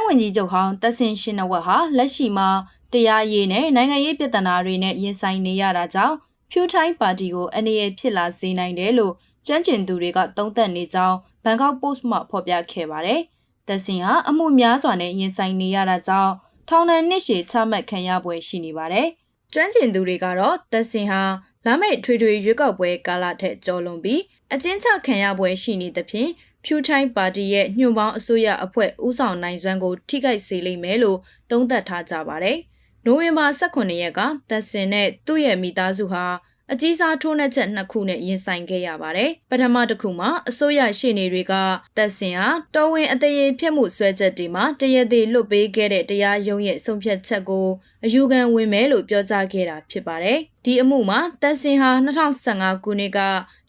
င်းဝန်ကြီးချုပ်ဟောင်းတက်ဆင်ရှင်နဝက်ဟာလက်ရှိမှာတရားရေးနဲ့နိုင်ငံရေးပြဿနာတွေနဲ့ရင်ဆိုင်နေရတာကြောင့်ဖြူထိုင်းပါတီကိုအနေရဖြစ်လာစေနိုင်တယ်လို့ကြမ်းကျင်သူတွေကသုံးသပ်နေကြောင်းဘန်ကောက်ပို့စ်မှဖော်ပြခဲ့ပါတယ်။တက်ဆင်ဟာအမှုများစွာနဲ့ရင်ဆိုင်နေရတာကြောင့်ထောင်ဒဏ်နှစ်ရှည်ချမှတ်ခံရပွဲရှိနေပါတယ်။ကျွမ်းကျင်သူတွေကတော့တက်ဆင်ဟာလာမယ့်ထွေထွေရွေးကောက်ပွဲကာလထက်ကျော်လွန်ပြီးအကျဉ်းချခံရပွဲရှိနေသဖြင့် ဖြူထိုင်းပါတီရဲ့ညွှန်ပေါင်းအစိုးရအဖွဲ့ဦးဆောင်နိုင်စွမ်းကို ထိခိုက်စေလိမ့်မယ်လို့သုံးသပ်ထားကြပါတယ်။နိုဝင်ဘာ18ရက်ကသက်စင်နဲ့သူ့ရဲ့မိသားစုဟာအကြီးစားထိုးနှက်ချက်နှစ်ခုနဲ့ရင်ဆိုင်ခဲ့ရပါတယ်။ပထမတစ်ခုမှာအစိုးရရှေ့နေတွေကသက်စင်ဟာတော်ဝင်အသေးရဖြစ်မှုဆွဲချက်တွေမှာတရက်သေးလွတ်ပေးခဲ့တဲ့တရားရုံးရဲ့ဆုံးဖြတ်ချက်ကိုအယူခံဝင်မယ်လို့ပြောကြားခဲ့တာဖြစ်ပါတယ်။ဒီအမှုမှာသက်စင်ဟာ2015ခုနှစ်က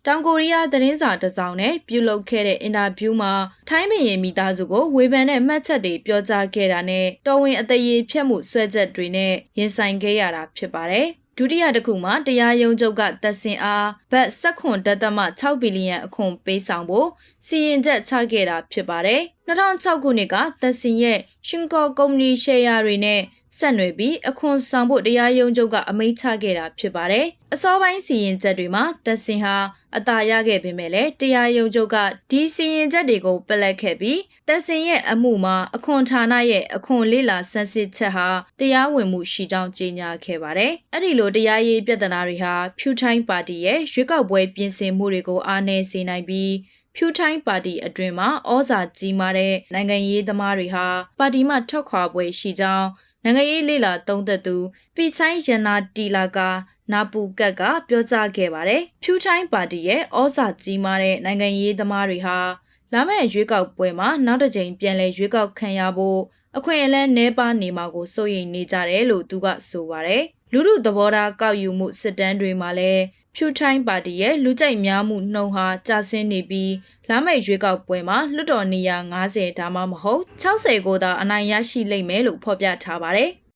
တောင်ကိုရီးယားသတင်းစာတစ်စောင်နဲ့ပြုလုပ်ခဲ့တဲ့အင်တာဗျူးမှာထိုင်းမရင်မိသားစုကိုဝေဖန်တဲ့မှတ်ချက်တွေပြောကြားခဲ့တာနဲ့တော်ဝင်အသေးရဖြတ်မှုဆွဲချက်တွေနဲ့ရင်ဆိုင်ခဲ့ရတာဖြစ်ပါတယ်။ဒုတိယတစ်ခုမှာတရားရုံးချုပ်ကသက်စင်အားဘတ်၁ခွန်တသမ6ဘီလီယံအခွန်ပေးဆောင်ဖို့စီရင်ချက်ချခဲ့တာဖြစ်ပါတယ်။2006ခုနှစ်ကသက်စင်ရဲ့ရှင်ကောကုမ္ပဏီရှယ်ယာတွေနဲ့ ဆက်နွယ်ပြီးအခွန်ဆောင်ဖို့တရားရုံးချုပ်ကအမိန့်ချခဲ့တာဖြစ်ပါတယ်။အစောပိုင်းစီရင်ချက်တွေမှာသက်စင်ဟာအသာရခဲ့ပေမဲ့လည်းတရားရုံးချုပ်ကဒီစီရင်ချက်တွေကိုပလက်ခဲ့ပြီးသက်စင်ရဲ့အမှုမှာအခွန်ဌာနရဲ့အခွန်လေးလာဆန်းစစ်ချက်ဟာတရားဝင်မှုရှိကြောင်းကြေညာခဲ့ပါတယ်။အဲ့ဒီလိုတရားရေးပြဿနာတွေဟာဖြူထိုင်းပါတီရဲ့ရွေးကောက်ပွဲပြင်ဆင်မှုတွေကိုအားနည်းစေနိုင်ပြီးဖြူထိုင်းပါတီအတွင်မှာဩဇာကြီးမားတဲ့နိုင်ငံရေးသမားတွေဟာပါတီမှထွက်ခွာပွဲရှိကြောင်း နိုင်ငံရေးလေလာသုံးသက်သူပိချိုင်းရနာတီလာကနာပူကတ်ကပြောကြားခဲ့ပါတယ်။ဖြူချိုင်းပါတီရဲ့ဩဇာကြီးမားတဲ့နိုင်ငံရေးသမားတွေဟာလာမယ့်ရွေးကောက်ပွဲမှာနောက်တစ်ကြိမ်ပြန်လည်ရွေးကောက်ခံရဖို့အခွင့်အလမ်းနှဲပါနေမှာကိုစိုးရိမ်နေကြတယ်လို့သူကဆိုပါတယ်။လူမှုသဘောထားကောက်ယူမှုစစ်တမ်းတွေမှာလည်း ဖြူထိုင်းပါတီရဲ့လူကြိုက်များမှုနှုံဟာကျဆင်းနေပြီးလာမယ့်ရွေးကောက်ပွဲမှာလွှတ်တော်နေရာ90ဒါမှမဟုတ်60ကိုသာအနိုင်ရရှိလိမ့်မယ်လို့ဖော်ပြထားပါတယ်။